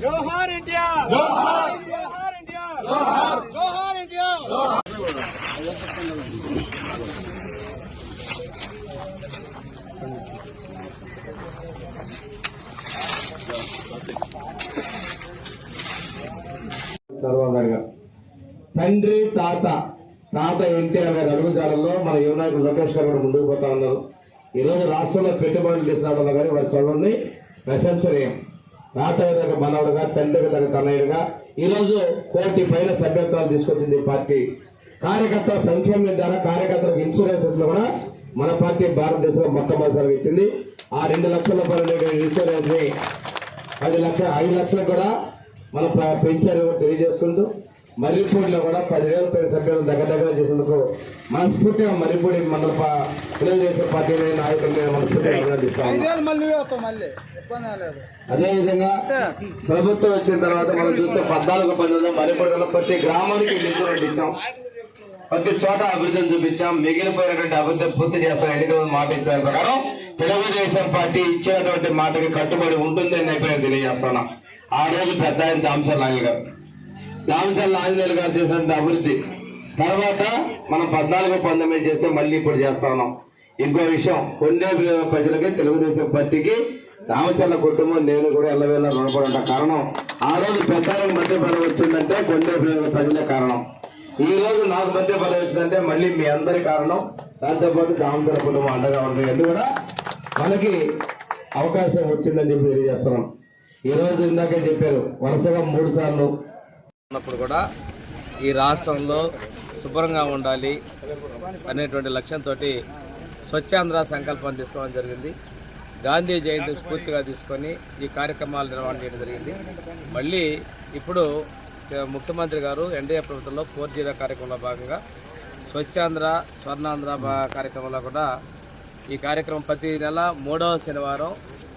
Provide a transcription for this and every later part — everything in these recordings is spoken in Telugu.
జోహార్ ఇండియా! జోహార్ జోహార్ ఇండియా! జోహార్ జోహార్ ఇండియా! చంద్రబాబు తండ్రి తాత. తాత ఎన్టీఆర్ గారి అడుగుజాడల్లో మన యువనాయకుడు లోకేష్ గారు కూడా ముందుకు పోతా ఉన్నారు. ఈ రోజు రాష్ట్రంలో పెట్టుబడులు తీసుకురావడం కానీ వారి చదువుని ప్రశంసనీయం. తాత మనవుడుగా మనవడుగా తండ్రి తనయుడుగా ఈ రోజు కోటి పైన సభ్యత్వాలు తీసుకొచ్చింది ఈ పార్టీ. కార్యకర్త సంక్షేమం ద్వారా కార్యకర్తలకు ఇన్సూరెన్స్ కూడా మన పార్టీ భారతదేశంలో మొట్టమొదటిసారి ఇచ్చింది. ఆ రెండు లక్షల రూపాయల ఇన్సూరెన్స్ని పది లక్షల ఐదు లక్షలకు కూడా మన పెంచారు తెలియజేసుకుంటూ మర్రిపూడిలో కూడా పదివేల పేరు సభ్యులు దగ్గర దగ్గర చేసేందుకు మనస్ఫూర్తిగా మర్రిపూడి మండల తెలుగుదేశం పార్టీ నాయకుల మనస్ఫూర్తిగా అభినందిస్తాము. అదేవిధంగా ప్రభుత్వం వచ్చిన తర్వాత మనం చూస్తే పద్నాలుగు పంతొమ్మిది మర్రిపూడిలో ప్రతి గ్రామానికి ఇన్సూరెన్స్ ఇచ్చాం ప్రతి చోట అభివృద్ధిని చూపించాం. మిగిలిపోయినటువంటి అభివృద్ధి పూర్తి చేస్తాం. ఎన్నికల మాట ఇచ్చిన ప్రకారం తెలుగుదేశం పార్టీ ఇచ్చినటువంటి మాటకి కట్టుబడి ఉంటుంది అని నేను తెలియజేస్తున్నాను. ఆ రోజు పెద్ద ఆయన దామచల్ నాయుడు గారు. దామచల్ ఆంజనేయులు గారు చేసినటువంటి అభివృద్ధి. తర్వాత మనం పద్నాలుగు పంతొమ్మిది చేస్తే మళ్ళీ ఇప్పుడు చేస్తా ఉన్నాం. ఇంకో విషయం కొండే ప్రజలకి తెలుగుదేశం పార్టీకి రామచంద్ర కుటుంబం నేను కూడా ఎల్లవేళ రుణపడి కారణం. ఆ రోజు పెద్దానికి మధ్య పదవి వచ్చిందంటే కొండే ప్రజలే కారణం. ఈ రోజు నాకు మధ్య పదవి వచ్చిందంటే మళ్ళీ మీ అందరి కారణం. దాంతోపాటు రామచంద్ర కుటుంబం అండగా ఉంటుంది. అన్ని కూడా మనకి అవకాశం వచ్చిందని చెప్పి తెలియజేస్తున్నాం. ఈ రోజు ఇందాకే చెప్పారు వరుసగా మూడు సార్లు ఉన్నప్పుడు కూడా ఈ రాష్ట్రంలో శుభ్రంగా ఉండాలి అనేటువంటి లక్ష్యంతో స్వచ్ఛాంధ్ర సంకల్పం తీసుకోవడం జరిగింది. గాంధీ జయంతి స్ఫూర్తిగా తీసుకొని ఈ కార్యక్రమాలు నిర్వహణ చేయడం జరిగింది. మళ్ళీ ఇప్పుడు ముఖ్యమంత్రి గారు ఎన్డీఏ ప్రభుత్వంలో ఫోర్ జీరో కార్యక్రమంలో భాగంగా స్వచ్ఛాంధ్ర స్వర్ణాంధ్ర కార్యక్రమంలో కూడా ఈ కార్యక్రమం ప్రతి నెల మూడవ శనివారం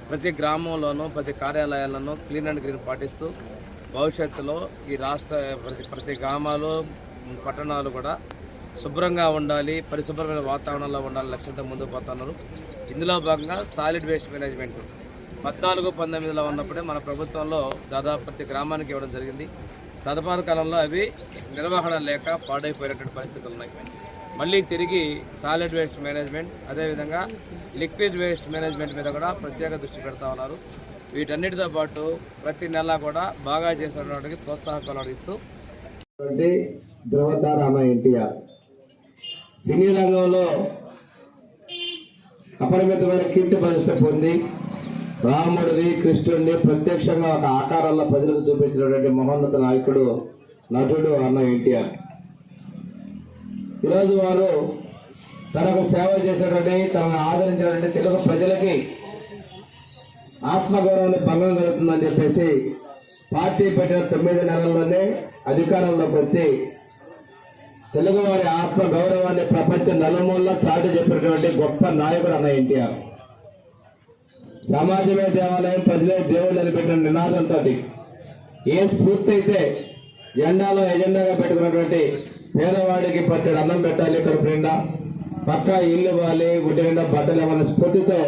ప్రతి గ్రామంలోనూ ప్రతి కార్యాలయాల్లోనూ క్లీన్ అండ్ గ్రీన్ పాటిస్తూ భవిష్యత్తులో ఈ రాష్ట్ర ప్రతి ప్రతి గ్రామాలు పట్టణాలు కూడా శుభ్రంగా ఉండాలి పరిశుభ్రమైన వాతావరణంలో ఉండాలి లక్ష్యంతో ముందుకు పోతున్నారు. ఇందులో భాగంగా సాలిడ్ వేస్ట్ మేనేజ్మెంట్ పద్నాలుగు పంతొమ్మిదిలో ఉన్నప్పుడే మన ప్రభుత్వంలో దాదాపు ప్రతి గ్రామానికి ఇవ్వడం జరిగింది. తదుపరి కాలంలో అవి నిర్వహణ లేక పాడైపోయినటువంటి పరిస్థితులు ఉన్నాయి. మళ్ళీ తిరిగి సాలిడ్ వేస్ట్ మేనేజ్మెంట్ అదేవిధంగా లిక్విడ్ వేస్ట్ మేనేజ్మెంట్ మీద కూడా ప్రత్యేక దృష్టి పెడతా ఉన్నారు. వీటన్నిటితో పాటు ప్రతి నెల కూడా బాగా చేసినటువంటి ప్రోత్సాహకాలు ఇస్తూ అంటే ఎన్టీఆర్. సినీ రంగంలో అపరిమితమైన కీర్తి ప్రతిష్ట పొంది రాముడిని కృష్ణుడిని ప్రత్యక్షంగా ఒక ఆకారంలో ప్రజలకు చూపించినటువంటి మహోన్నత నాయకుడు నటుడు అన్న ఎన్టీఆర్. ఈరోజు వారు తనకు సేవ చేసినటువంటి తనను ఆదరించినటువంటి తెలుగు ప్రజలకి ఆత్మగౌరవాన్ని భంగం కలుగుతుందని చెప్పేసి పార్టీ పెట్టిన తొమ్మిది నెలల్లోనే అధికారంలోకి వచ్చి తెలుగువారి ఆత్మ గౌరవాన్ని ప్రపంచ నలుమూలలో చాటు చెప్పినటువంటి గొప్ప నాయకుడు అన్న ఎన్టీఆర్. సమాజమే దేవాలయం ప్రజలే దేవుడు అని పెట్టిన నినాదంతో ఏ స్ఫూర్తి అయితే జెండాలో ఎజెండాగా పెట్టుకున్నటువంటి పేదవాడికి ప్రతి అన్నం పెట్టాలి కడుపు నిండా పక్కా ఇల్లు ఇవ్వాలి గుడ్డ నిండా బట్టలు ఇవ్వాలనే స్ఫూర్తితో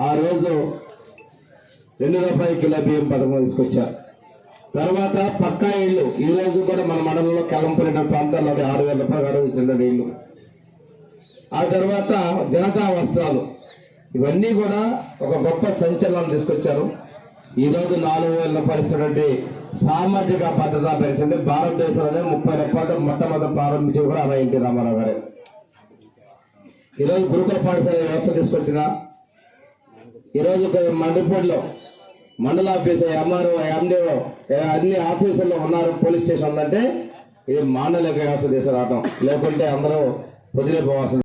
ఆ రోజు రెండు రూపాయల కిలో బియ్యం పథకం తీసుకొచ్చారు తర్వాత పక్కా ఇల్లు ఈ రోజు కూడా మన మండలంలో కలంపలిన ప్రాంతాల్లో ఆరు వేల రూపాయలు అడుగు చెందిన ఇల్లు ఆ తర్వాత జనతా వస్త్రాలు. ఇవన్నీ కూడా ఒక గొప్ప సంచలనం తీసుకొచ్చారు. ఈ రోజు నాలుగు వేల రూపాయలు సామాజిక భద్రత పరిస్థితి భారతదేశంలోనే ముప్పై రూపాయలు మొట్టమొదటి ప్రారంభించి కూడా అలా ఎన్టీ రామారావు గారు. ఈరోజు గురుకుల పాఠశాల వ్యవస్థ తీసుకొచ్చిన. ఈరోజు మండిపూడిలో మండల ఆఫీసర్ ఎంఆర్ఓ ఎండిఓ అన్ని ఆఫీసర్లు ఉన్నారు పోలీస్ స్టేషన్ ఉందంటే ఇది మాండలిక వ్యవస్థ తీసుకురావటం లేకుంటే అందరూ వదిలిపోవాల్సింది